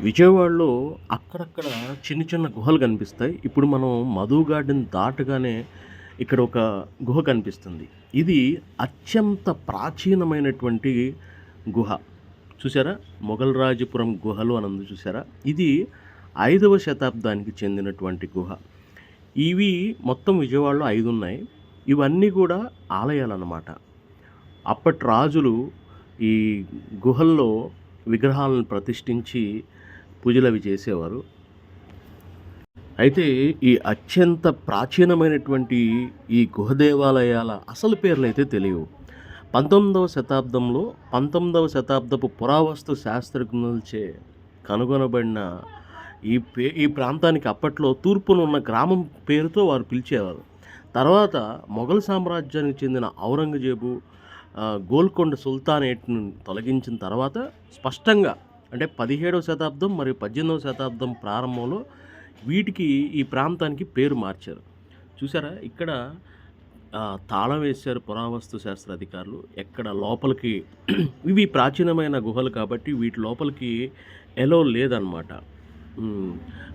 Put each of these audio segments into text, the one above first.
విజయవాడలో అక్కడక్కడ చిన్న చిన్న గుహలు కనిపిస్తాయి. ఇప్పుడు మనం మధు గార్డెన్ దాటగానే ఇక్కడ ఒక గుహ కనిపిస్తుంది. ఇది అత్యంత ప్రాచీనమైనటువంటి గుహ. చూసారా? మొఘల్ రాజపురం గుహలు అనందు చూసారా? ఇది ఐదవ శతాబ్దానికి చెందినటువంటి గుహ. ఇవి మొత్తం విజయవాడలో ఐదు ఉన్నాయి. ఇవన్నీ కూడా ఆలయాలు అన్నమాట అప్పటి రాజులు ఈ గుహల్లో విగ్రహాలను ప్రతిష్ఠించి పూజలు అవి చేసేవారు. అయితే ఈ అత్యంత ప్రాచీనమైనటువంటి ఈ గుహ దేవాలయాల అసలు పేర్లు అయితే తెలియవు. పంతొమ్మిదవ శతాబ్దంలో పంతొమ్మిదవ శతాబ్దపు పురావస్తు శాస్త్రజ్ఞులచే కనుగొనబడిన ఈ పే ఈ ప్రాంతానికి అప్పట్లో తూర్పున ఉన్న గ్రామం పేరుతో వారు పిలిచేవారు. తర్వాత మొఘల్ సామ్రాజ్యానికి చెందిన ఔరంగజేబు గోల్కొండ సుల్తానేట్ను తొలగించిన తర్వాత స్పష్టంగా అంటే పదిహేడవ శతాబ్దం మరియు పద్దెనిమిదవ శతాబ్దం ప్రారంభంలో వీటికి ఈ ప్రాంతానికి పేరు మార్చారు. చూసారా ఇక్కడ తాళం వేశారు పురావస్తు శాస్త్ర అధికారులు. ఎక్కడ లోపలికి ఇవి ప్రాచీనమైన గుహలు కాబట్టి వీటి లోపలికి ఎలో లేదనమాట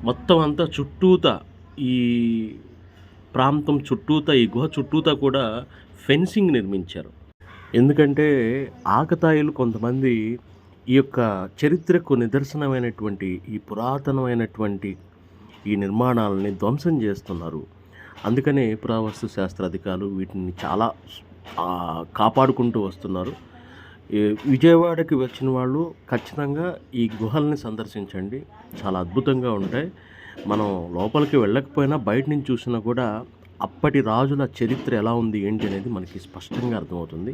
మొత్తం అంతా చుట్టూత ఈ ప్రాంతం చుట్టూత ఈ గుహ చుట్టూత కూడా ఫెన్సింగ్ నిర్మించారు. ఎందుకంటే ఆకతాయిలు కొంతమంది ఈ యొక్క చరిత్రకు నిదర్శనమైనటువంటి ఈ పురాతనమైనటువంటి ఈ నిర్మాణాలని ధ్వంసం చేస్తున్నారు. అందుకనే పురావస్తు శాస్త్ర అధికారులు వీటిని చాలా కాపాడుకుంటూ వస్తున్నారు. ఈ విజయవాడకి వచ్చిన వాళ్ళు ఖచ్చితంగా ఈ గుహల్ని సందర్శించండి. చాలా అద్భుతంగా ఉంటాయి. మనం లోపలికి వెళ్ళకపోయినా బయట నుంచి చూసినా కూడా అప్పటి రాజుల చరిత్ర ఎలా ఉంది ఏంటి అనేది మనకి స్పష్టంగా అర్థమవుతుంది.